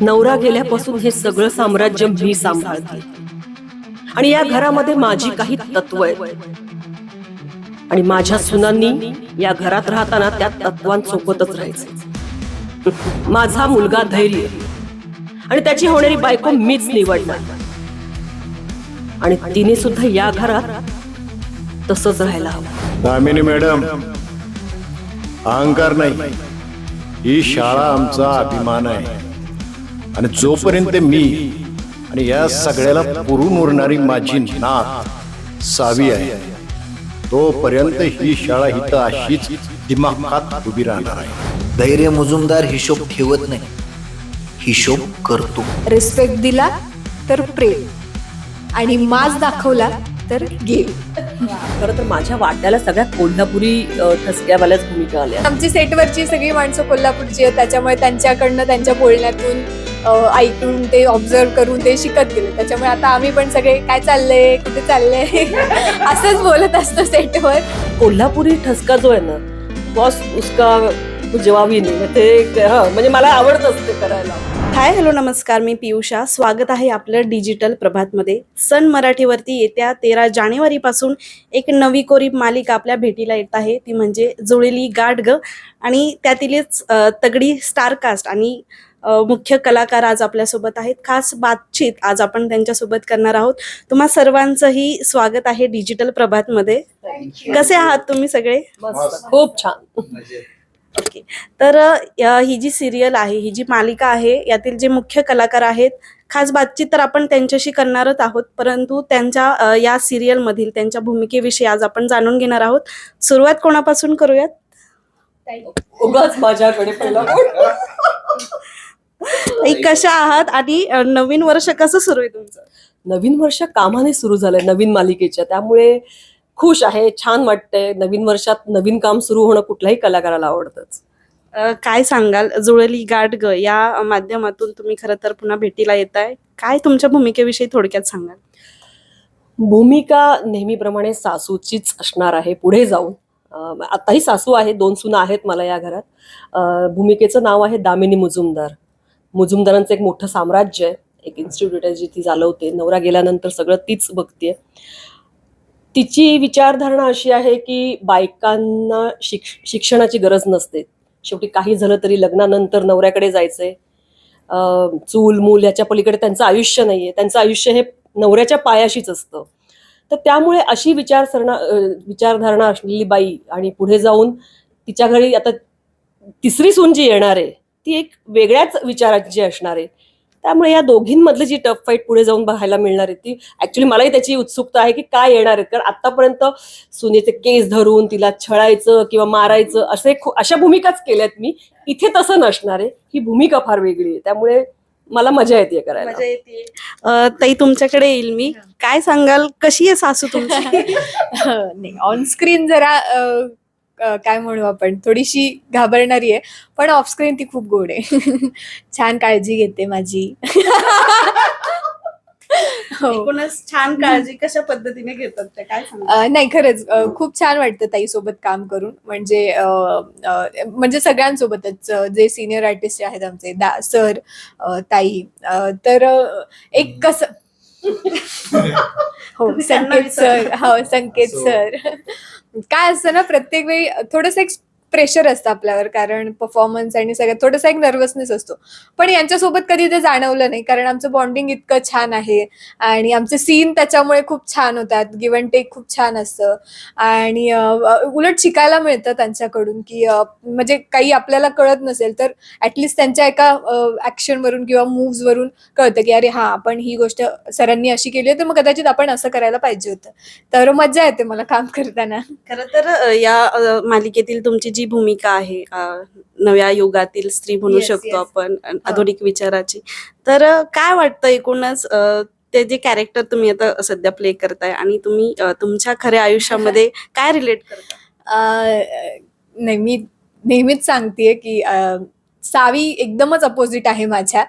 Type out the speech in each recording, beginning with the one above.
नवरा गेल्यापासून हे सगळं साम्राज्य मी सांभाळते. आणि या घरामध्ये माझी काही तत्व आहेत. आणि माझ्या सुनांनी या घरात राहताना त्या तत्वांसोबतच राहायचं. माझा मुलगा धैर्य आणि त्याची होणारी बायको मीच निवडणार. आणि तिने सुद्धा या घरात तसंच राहायला हवं. दामिनी मॅडम अहंकार नाही. ही शाळा आमचा अभिमान आहे. आणि जोपर्यंत मी आणि या सगळ्याला पुरून उरणारी माझी नात सावी आहे तोपर्यंत ही शाळा इथं अशीच दिमाखात उभी राहणार आहे. धैर्य मुजुमदार हिशोब ठेवत नाही. हिशोब करतो. रिस्पेक्ट दिला तर प्रेम. आणि माज दाखवला तर गेम. खरं तर माझ्या वाट्याला सगळ्या कोल्हापुरी ठसक्यावाल्याच भूमिका आल्या. आमची सेटवरची सगळी माणसं कोल्हापूरची आहेत त्याच्यामुळे त्यांच्याकडनं त्यांच्या बोलण्यातून ऐकून ते ऑब्झर्व करून ते शिकत गेले. त्याच्यामुळे आता आम्ही पण सगळे काय चाललंय? कुठे चाललंय? असंच बोलत असतो सेटवर. कोल्हापुरी ठसका जो आहे ना बॉस उसका कुछ नाही ते हा, म्हणजे मला आवडत असते करायला. हाय हॅलो नमस्कार. मी पियुषा. स्वागत आहे आपलं डिजिटल प्रभातमध्ये. सन मराठीवरती येत्या तेरा जानेवारीपासून एक नवी कोरी मालिका आपल्या भेटीला येत आहे. ती म्हणजे जुळेली गाठ ग आणि त्यातीलच तगडी स्टार कास्ट आणि मुख्य कलाकार आज आपल्यासोबत आहेत. खास बातचीत आज आपण त्यांच्यासोबत करणार आहोत. तुम्हा सर्वांचंही स्वागत आहे डिजिटल प्रभातमध्ये. कसे आहात तुम्ही सगळे? मस्त. खूप छान. ओके. तर ही जी सिरियल आहे ही जी मालिका आहे यातील जे मुख्य कलाकार आहेत खास बातचीत तर आपण त्यांच्याशी करणारच आहोत परंतु त्यांच्या या सिरियल मधील त्यांच्या भूमिकेविषयी आज आपण जाणून घेणार आहोत. सुरुवात कोणापासून करूयात? उगाच माझ्याकडे कशा आहात? आणि नवीन वर्ष कसं सुरू आहे तुमचं? नवीन वर्ष कामाने सुरू झालंय नवीन मालिकेच्या. त्यामुळे खुश आहे छान वाटतंय. नवीन वर्षात नवीन काम सुरू होणं कुठल्याही कलाकाराला आवडतंच. अ, काय सांगाल? जुळली गाठ ग या माध्यमातून तुम्ही खरं तर पुन्हा भेटीला येत आहे काय तुमच्या भूमिकेविषयी थोडक्यात सांगाल? भूमिका नेहमीप्रमाणे सासूचीच असणार आहे पुढे जाऊन. अं, आताही सासू आहे दोन सुना आहेत मला या घरात. अं, भूमिकेचं नाव आहे दामिनी मुजुमदार. मुजुमदारांचं एक मोठं साम्राज्य आहे. एक इन्स्टिट्यूट आहे जी ती चालवते. नवरा गेल्यानंतर सगळं तीच बघते तिची विचारधारणा अशी आहे की बायकांना शिक शिक्षणाची गरज नसते. शेवटी काही झालं तरी लग्नानंतर नवऱ्याकडे जायचंय. चूल मूल याच्या पलीकडे त्यांचं आयुष्य नाहीये. त्यांचं आयुष्य हे नवऱ्याच्या पायाशीच असतं. तर त्यामुळे अशी विचारसरणा विचारधारणा असलेली बाई आणि पुढे जाऊन तिच्या घरी आता तिसरी सून जी येणार आहे ती एक वेगळ्याच विचाराची असणार आहे त्यामुळे या दोघींमधली जी टफ फाईट पुढे जाऊन बघायला मिळणार आहे ती ऍक्च्युली मलाही त्याची उत्सुकता आहे की काय येणार आहे. कारण आतापर्यंत सुनेचे केस धरून तिला छळायचं किंवा मारायचं असे अशा भूमिकाच केल्यात मी. इथे तसं नसणार आहे. ही भूमिका फार वेगळी आहे. त्यामुळे मला मजा येते करायला. मजा येते. ताई तुमच्याकडे येईल मी. काय सांगाल? कशी आहे सासू तुमची? नाही ऑन स्क्रीन जरा काय म्हणू आपण? थोडीशी घाबरणारी आहे पण ऑफ स्क्रीन ती खूप गोड आहे. छान काळजी घेते माझी. हो. एकूणच छान काळजी कशा पद्धतीने घेतात काय अ, नाही खरंच. अ, खूप छान वाटतं ताई सोबत काम करून. म्हणजे अ, अ, म्हणजे सगळ्यांसोबतच. अ, जे सिनियर आर्टिस्ट आहेत आमचे दा सर ताई अ, तर अ, एक कसं हो तुम्ही त्यांना संकेत सर. हो संकेत सर. काय असतं ना प्रत्येक वेळी थोडस एक प्रेशर असतं आपल्यावर कारण परफॉर्मन्स आणि सगळ्यात थोडासा एक नर्वसनेस असतो. पण यांच्यासोबत कधी ते जाणवलं नाही कारण आमचं बॉन्डिंग इतकं छान आहे आणि आमचे सीन त्याच्यामुळे खूप छान होतात गिवन टेक खूप छान असतं. आणि उलट शिकायला मिळतं त्यांच्याकडून की म्हणजे काही आपल्याला कळत नसेल तर ऍटलिस्ट त्यांच्या एका ऍक्शन वरून किंवा मूव्सवरून वरून कळतं की अरे हा आपण ही गोष्ट सरांनी अशी केली आहे तर मग कदाचित आपण असं करायला पाहिजे होतं. तर मजा येते मला काम करताना. खरं तर या मालिकेतील तुमची जी भूमिका आहे नव्या युगातील स्त्री म्हणू शकतो. आपण आधुनिक विचाराची. तर काय वाटतं एकूणच ते जे कॅरेक्टर तुम्ही आता सध्या प्ले करताय आणि तुम्ही तुमच्या खऱ्या आयुष्यामध्ये काय रिलेट करता? नाही मी नेहमीच सांगतेय की सावी एकदमच अपोजिट आहे माझ्या.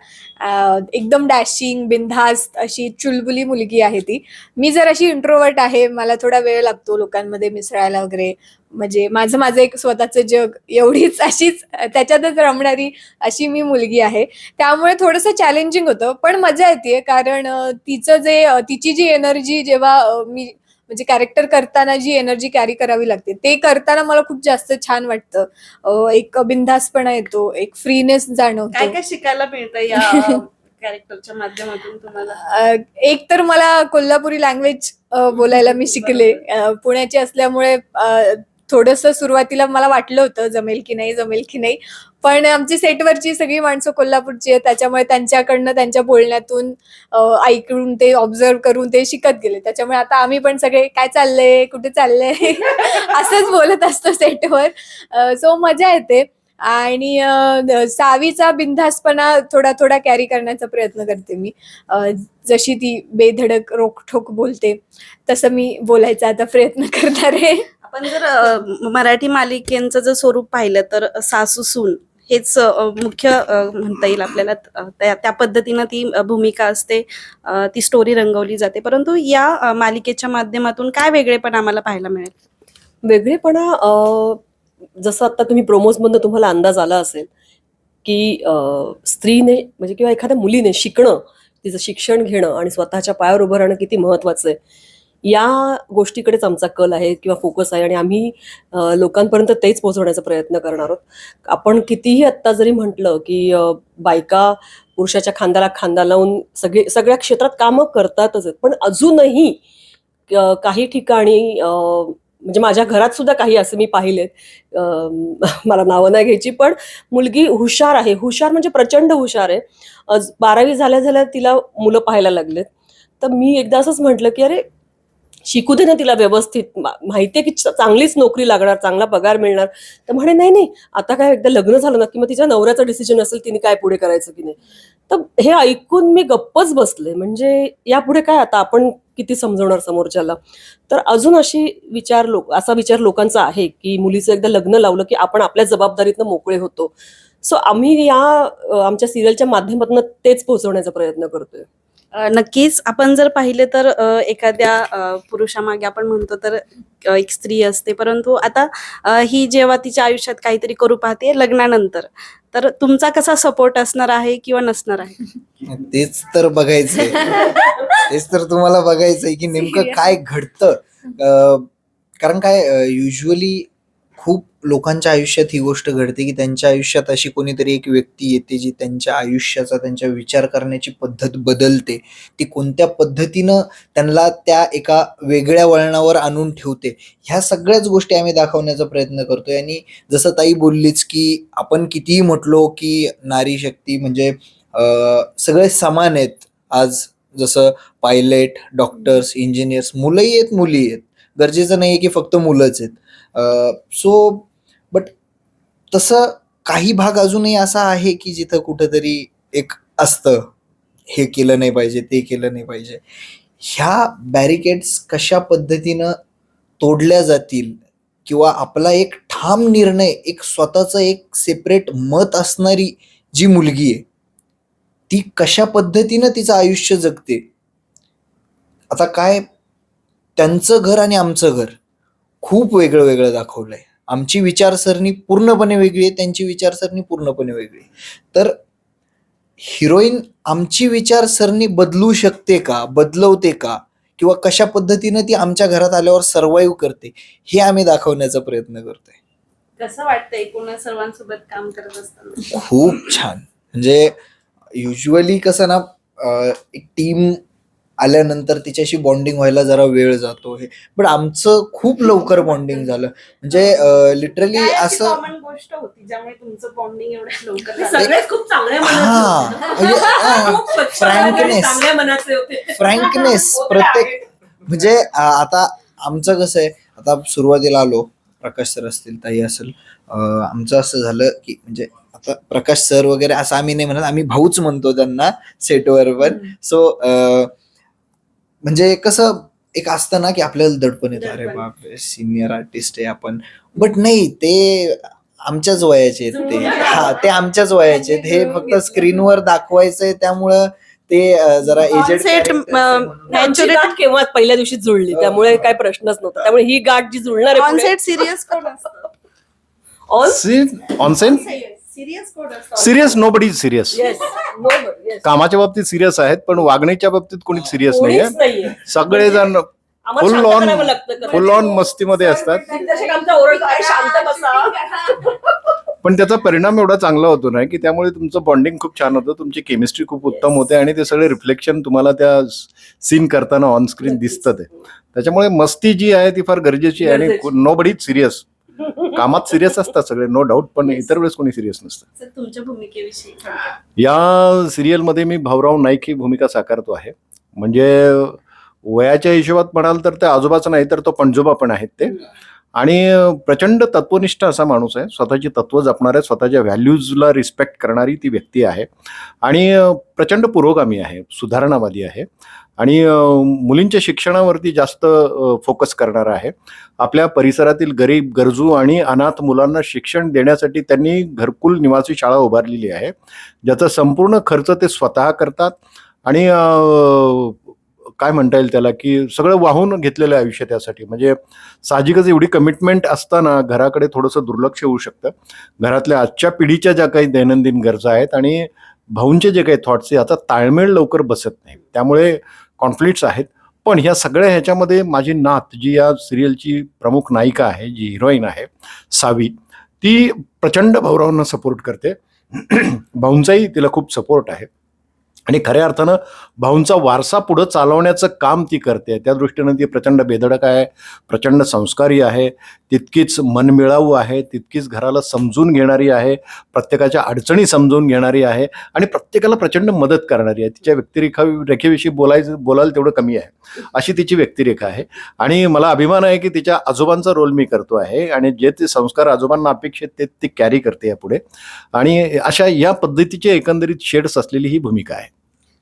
एकदम डॅशिंग बिनधास्त अशी चुलबुली मुलगी आहे ती. मी जर अशी इंट्रोवर्ट आहे मला थोडा वेळ लागतो लोकांमध्ये मिसळायला वगैरे. म्हणजे माझं माझं एक स्वतःचं जग एवढीच अशीच त्याच्यातच रमणारी अशी मी मुलगी आहे. त्यामुळे थोडंसं चॅलेंजिंग होतं पण मजा येते कारण तिचं जे तिची जी एनर्जी जेव्हा मी म्हणजे कॅरेक्टर करताना जी एनर्जी कॅरी करावी लागते ते करताना मला खूप जास्त छान वाटतं. एक बिनधास्तपणा येतो एक फ्रीनेस काय जाणवतो. काय शिकायला मिळतं या कॅरेक्टरच्या माध्यमातून तुम्हाला? एक तर मला कोल्हापुरी लँग्वेज बोलायला मी शिकले. पुण्याची असल्यामुळे थोडस सुरुवातीला मला वाटलं होतं जमेल की नाही जमेल की नाही. पण आमची सेटवरची सगळी माणसं कोल्हापूरची आहेत त्याच्यामुळे त्यांच्याकडनं त्यांच्या बोलण्यातून ऐकून ते ऑब्झर्व करून ते शिकत गेले. त्याच्यामुळे आता आम्ही पण सगळे काय चाललंय? कुठे चाललंय? असंच बोलत असतो सेटवर. सो मजा येते. आणि सावीचा बिनधास्तपणा थोडा थोडा कॅरी करण्याचा प्रयत्न करते मी. जशी ती बेधडक रोखठोक बोलते तसं मी बोलायचा आता प्रयत्न करणार आहे. आपण जर मराठी मालिकेंचं जर स्वरूप पाहिलं तर सासू सून हेच मुख्य म्हणता येईल आपल्याला. त्या त्या पद्धतीनं ती भूमिका असते. ती स्टोरी रंगवली जाते. परंतु या मालिकेच्या माध्यमातून काय वेगळेपण आम्हाला पाहायला मिळेल? वेगळेपणा जसं आता तुम्ही प्रोमोजमधनं तुम्हाला अंदाज आला असेल की स्त्रीने म्हणजे किंवा एखाद्या मुलीने शिकणं तिचं शिक्षण घेणं आणि स्वतःच्या पायावर उभं राहणं किती महत्वाचं आहे. या गोष्टीकडेच आमचा कल आहे किंवा फोकस आहे आणि आम्ही लोकांपर्यंत तेच पोहोचवण्याचा प्रयत्न करणार आहोत. आपण कितीही आत्ता जरी म्हटलं की बायका पुरुषाच्या खांद्याला खांदा लावून सगळे सगळ्या क्षेत्रात कामं करतातच आहेत पण अजूनही काही ठिकाणी म्हणजे माझ्या घरात सुद्धा काही असं मी पाहिलेत. मला नावं नाही घ्यायची पण मुलगी हुशार आहे. हुशार म्हणजे प्रचंड हुशार आहे. अज- बारावी झाल्या झाल्या तिला मुलं पाहायला लागलेत. तर मी एकदा असंच म्हटलं की अरे शिकू दे ना तिला व्यवस्थित. माहितीये की चांगलीच नोकरी लागणार चांगला पगार मिळणार. तर म्हणे नाही नाही आता काय एकदा लग्न झालं ना की मग तिच्या नवऱ्याचं डिसिजन असेल तिने काय पुढे करायचं की नाही? तर हे ऐकून मी गप्पच बसले. म्हणजे यापुढे काय आता आपण किती समजवणार समोरच्याला? तर अजून अशी विचार लोक असा विचार लोकांचा आहे की मुलीचं एकदा लग्न लावलं की आपण आपल्या जबाबदारीतनं मोकळे होतो. सो आम्ही या आमच्या सिरियलच्या माध्यमातून तेच पोहोचवण्याचा प्रयत्न करतोय. नक्कीच. आपण जर पाहिले तर एखाद्या पुरुषामागे आपण म्हणतो तर एक स्त्री असते. परंतु आता ही जेव्हा तिच्या आयुष्यात काहीतरी करू पाहते लग्नानंतर. तर तुमचा कसा सपोर्ट असणार आहे किंवा नसणार आहे? तेच तर बघायचंय. तेच तर तुम्हाला बघायचंय की नेमकं काय घडतं. कारण काय युजली खूप लोकांच्या आयुष्यात ही गोष्ट घडते की त्यांच्या आयुष्यात अशी कोणीतरी एक व्यक्ती येते जी त्यांच्या आयुष्याचा त्यांच्या विचार करण्याची पद्धत बदलते. ती कोणत्या पद्धतीनं त्यांना त्या एका वेगळ्या वळणावर आणून ठेवते ह्या सगळ्याच गोष्टी आम्ही दाखवण्याचा प्रयत्न करतोय. आणि जसं ताई बोललीच की आपण कितीही म्हटलो की नारी शक्ती म्हणजे सगळे समान आहेत. आज जसं पायलट डॉक्टर्स इंजिनियर्स मुलंही आहेत मुली आहेत. गरजेचं नाही आहे की फक्त मुलंच आहेत. सो बट तसं काही भाग अजूनही असा आहे की जिथं कुठंतरी एक असतं हे केलं नाही पाहिजे ते केलं नाही पाहिजे. ह्या बॅरिकेड्स कशा पद्धतीनं तोडल्या जातील किंवा आपला एक ठाम निर्णय एक स्वतःचं एक सेपरेट मत असणारी जी मुलगी आहे ती कशा पद्धतीनं तिचं आयुष्य जगते? आता काय त्यांचं घर आणि आमचं घर खूप वेगळं वेगळं दाखवलंय. आमची विचारसरणी पूर्णपणे वेगळी आहे त्यांची विचारसरणी पूर्णपणे वेगळी. तर हिरोईन आमची विचारसरणी बदलू शकते का बदलवते का किंवा कशा पद्धतीनं ती आमच्या घरात आल्यावर सर्वाईव्ह करते हे आम्ही दाखवण्याचा प्रयत्न करतोय. कसं वाटतं एकूण सर्वांसोबत काम करत असताना? खूप छान. म्हणजे युजली कसं ना एक टीम आल्यानंतर तिच्याशी बॉन्डिंग व्हायला जरा वेळ जातो हे. पण आमचं खूप लवकर बॉन्डिंग झालं. म्हणजे लिटरली असं कॉमन गोष्ट होती ज्यामुळे तुमचं बॉन्डिंग एवढ्या लवकर झालं. सगळेच खूप चांगल्या हा. म्हणजे हा, खूप स्वच्छ मनाचे आणि frankness. चांगल्या मनाचे होते. फ्रँकनेस ते प्रत्येक आहे. म्हणजे आ, आता आमचं कसं आहे आता सुरुवातीला आलो. प्रकाश सर असतील ताई असेल. अं, आमचं असं झालं की म्हणजे आता प्रकाश सर वगैरे असं आम्ही नाही म्हणत आम्ही भाऊच म्हणतो त्यांना सेटवर पण. सो म्हणजे कसं एक असतं ना की आपल्याला दडपण येतं. अरे. बाप सिनियर आर्टिस्ट आहे आपण. बट नाही ते आमच्याच वयाचे आहेत ते. हा ते आमच्याच वयाचे आहेत. हे फक्त स्क्रीनवर दाखवायचंय त्यामुळं ते अं, जरा एजेड गाठ केव्हा पहिल्या दिवशी जुळली त्यामुळे काय प्रश्नच नव्हता. त्यामुळे ही गाठ जी जुळणार आहे सिरियस कोण असतं? On- ऑनसेन सिरियस कोण असतं? Serious nobody serious Yes. But yes. कामाच्या बाबतीत सिरियस आहेत पण वागण्याच्या बाबतीत कोणीच सिरियस नाहीये कोणीच नाहीये. सगळेजण फुल ऑन. फुल ऑन मस्तीमध्ये असतात. दिग्दर्शक आमचा ओरडतो "अरे शांत बसा. पण त्याचा परिणाम एवढा चांगला होतो ना की त्यामुळे तुमचं बॉन्डिंग खूप छान होतं तुमची केमिस्ट्री खूप उत्तम होते आणि ते सगळे रिफ्लेक्शन तुम्हाला त्या सीन करताना ऑन स्क्रीन दिसतं ते. त्याच्यामुळे मस्ती जी आहे ती फार गरजेची आहे आणि. नो बडीच सिरियस कामात सिरियस असतात सगळे नो डाऊट पण इतर वेळेस कोणी सिरियस नसतं. तुमच्या भूमिकेविषयी या सिरियलमध्ये मी भाऊराव नाईक ही भूमिका साकारतो आहे. म्हणजे वयाच्या हिशोबात म्हणाल तर ते आजोबाच नाही तर तो पणजोबा पण आहेत ते. आणि प्रचंड तत्वनिष्ठ असा माणूस आहे. स्वतःची तत्व जपणाऱ्या स्वतःच्या व्हॅल्यूजला रिस्पेक्ट करणारी ती व्यक्ती आहे. आणि प्रचंड पुरोगामी आहे सुधारणावादी आहे. आणि मुलींच्या शिक्षणावरती जास्त फोकस करणार आहे. आपल्या परिसरातील गरीब गरजू आणि अनाथ मुलांना शिक्षण देण्यासाठी त्यांनी घरकुल निवासी शाळा उभारलेली आहे. ज्याचा संपूर्ण खर्च ते स्वतः करतात आणि काय म्हणता येईल त्याला की सगळं वाहून घेतलेलं आयुष्य त्यासाठी. म्हणजे साहजिकच एवढी कमिटमेंट असताना घराकडे थोडंसं दुर्लक्ष होऊ शकतं. घरातल्या आजच्या पिढीच्या ज्या काही दैनंदिन गरजा आहेत आणि भाऊंचे जे काही थॉट्स याचा ताळमेळ लवकर बसत नाही. त्यामुळे कॉन्फ्लिक्ट्स आहेत. पण ह्या सगळ्या ह्याच्यामध्ये माझी नात जी या सिरियलची प्रमुख नायिका आहे जी हिरोईन आहे सावी ती प्रचंड भाऊरावांना सपोर्ट करते. भाऊंचाही तिला खूप सपोर्ट आहे. आणि खऱ्या अर्थानं भाऊंचा वारसा पुढं चालवण्याचं काम ती करते. त्या दृष्टीनं ती प्रचंड बेधडक आहे प्रचंड संस्कारी आहे तितकीच मनमिळावू आहे तितकीच घराला समजून घेणारी आहे प्रत्येकाच्या अडचणी समजून घेणारी आहे आणि प्रत्येकाला प्रचंड मदत करणारी आहे. तिच्या व्यक्तिरेखा रेखेविषयी बोलायचं बोलायला तेवढं कमी आहे. अशी तिची व्यक्तिरेखा आहे. आणि मला अभिमान आहे की तिच्या आजोबांचा रोल मी करतो आहे आणि जे ते संस्कार आजोबांना अपेक्षित ते ती कॅरी करते यापुढे. आणि अशा या पद्धतीचे एकंदरीत शेड्स असलेली ही भूमिका आहे.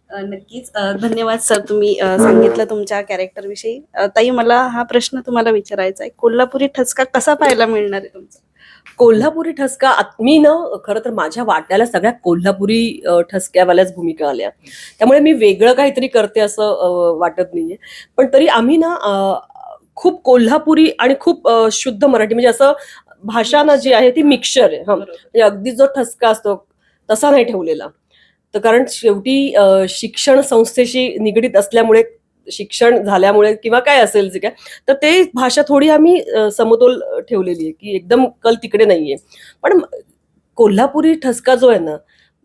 नक्कीच. धन्यवाद सर तुम्ही सांगितलं तुमच्या कॅरेक्टर विषयी. ताई मला हा प्रश्न तुम्हाला विचारायचा आहे. कोल्हापुरी ठसका कसा पाहायला मिळणार आहे तुमचा? कोल्हापुरी ठसका मी ना खरं तर माझ्या वाट्याला सगळ्या कोल्हापुरी ठसक्यावाल्याच भूमिका आल्या. त्यामुळे मी वेगळं काहीतरी करते असं वाटत नाहीये. पण तरी आम्ही ना खूप कोल्हापुरी आणि खूप शुद्ध मराठी म्हणजे असं भाषा ना जी आहे ती मिक्सचर आहे हं. म्हणजे अगदी जो ठसका असतो तसा नाही ठेवलेला. तर कारण शेवटी शिक्षण संस्थेशी निगडीत असल्यामुळे शिक्षण झाल्यामुळे किंवा काय असेल जे काय तर ते भाषा थोडी आम्ही समतोल ठेवलेली आहे की एकदम कल तिकडे नाहीये. पण कोल्हापुरी ठसका जो आहे ना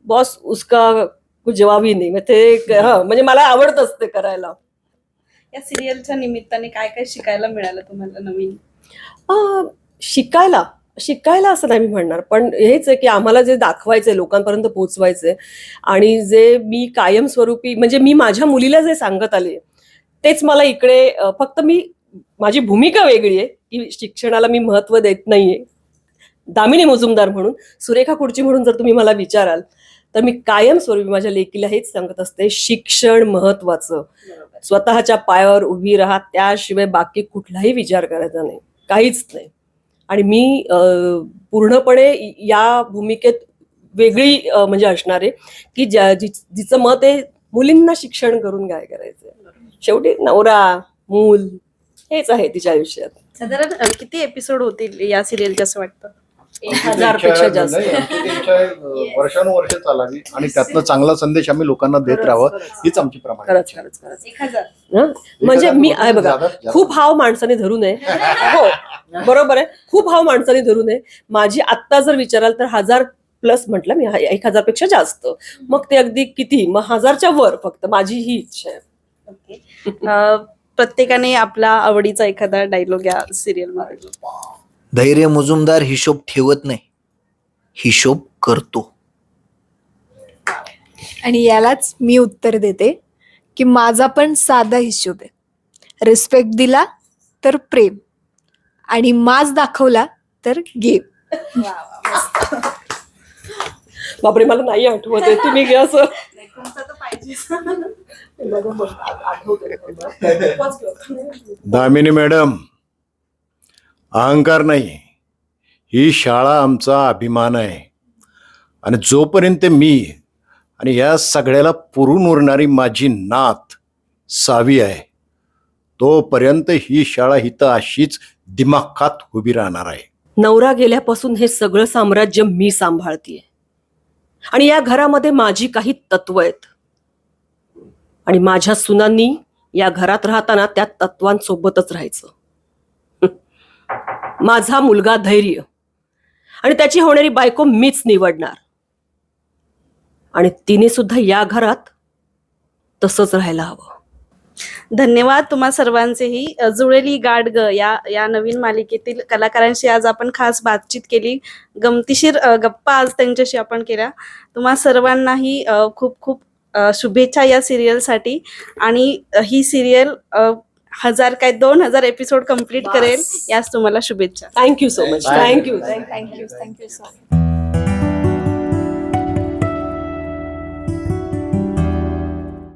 बॉस उसका कुछ जवाब नाही. ते हा म्हणजे मला आवडतंच ते करायला. या सिरियलच्या निमित्ताने काय काय शिकायला मिळालं तुम्हाला नवीन? शिकायला? शिकायला असं नाही मी म्हणणार. पण हेच आहे की आम्हाला जे दाखवायचंय लोकांपर्यंत पोहोचवायचंय आणि जे मी कायमस्वरूपी म्हणजे मी माझ्या मुलीला जे सांगत आले तेच मला इकडे फक्त मी माझी भूमिका वेगळी आहे की शिक्षणाला मी महत्त्व देत नाहीये. दामिनी मुजुमदार म्हणून सुरेखा खुर्ची म्हणून जर तुम्ही मला विचाराल तर मी कायमस्वरूपी माझ्या लेकीला हेच सांगत असते शिक्षण महत्वाचं स्वतःच्या पायावर उभी राहा त्याशिवाय बाकी कुठलाही विचार करायचा नाही. काहीच नाही. आणि मी पूर्णपणे या भूमिकेत वेगळी म्हणजे असणार आहे की ज्या जि- जिचं मत आहे मुलींना शिक्षण करून काय करायचं शेवटी नवरा मूल हेच आहे तिच्या आयुष्यात. साधारण किती एपिसोड होतील या सिरियलचे असं वाटतं? एक हजारपेक्षा जास्त. वर्षानुवर्ष चालावी आणि त्यातनं चांगला संदेश आम्ही लोकांना देत राहावं हीच आमची प्रमाण खरंच खरंच खरंच. एक हजार. हं? म्हणजे मी आहे बघा खूप हाव माणसाने धरू नये. हो बरोबर आहे. खूप हाव माणसाने धरू नये. माझी आत्ता जर विचाराल तर हजार प्लस म्हटलं मी एक हजारपेक्षा जास्त. मग ते अगदी किती? मग हजारच्या वर फक्त. माझी ही इच्छा आहे. प्रत्येकाने आपला आवडीचा एखादा डायलॉग या सिरियलमध्ये. धैर्य मुजुमदार हिशोब ठेवत नाही. हिशोब करतो. आणि यालाच मी उत्तर देते की माझा पण साधा हिशोब आहे. रिस्पेक्ट दिला तर प्रेम. आणि माज दाखवला तर गेम बापरे मला नाही आठवत आहे. तुम्ही घ्या असं. दामिनी मॅडम अहंकार नाही. ही शाळा आमचा अभिमान आहे. आणि जोपर्यंत मी आणि या सगळ्याला पुरून उरणारी माझी नात सावी आहे तोपर्यंत ही शाळा इथं अशीच दिमाखात उभी राहणार आहे. नवरा गेल्यापासून हे सगळं साम्राज्य मी सांभाळतीये. आणि या घरामध्ये माझी काही तत्व आहेत. आणि माझ्या सुनांनी या घरात राहताना त्या तत्वांसोबतच राहायचं. माझा मुलगा धैर्य. आणि त्याची होणारी बायको मीच निवडणार. आणि तिने सुद्धा या घरात तसंच राहायला हवं. धन्यवाद तुम्हा सर्वांचेही. जुळेली गाड ग या या नवीन मालिकेतील कलाकारांशी आज आपण खास बातचीत केली. गमतीशीर गप्पा आज त्यांच्याशी आपण केल्या. तुम्हा सर्वांनाही खूप खूप शुभेच्छा या सिरियलसाठी आणि ही सिरियल हजार काय दोन हजार एपिसोड कंप्लीट करेल. याच तुम्हाला शुभेच्छा. Thank you so much thank you thank you thank you so much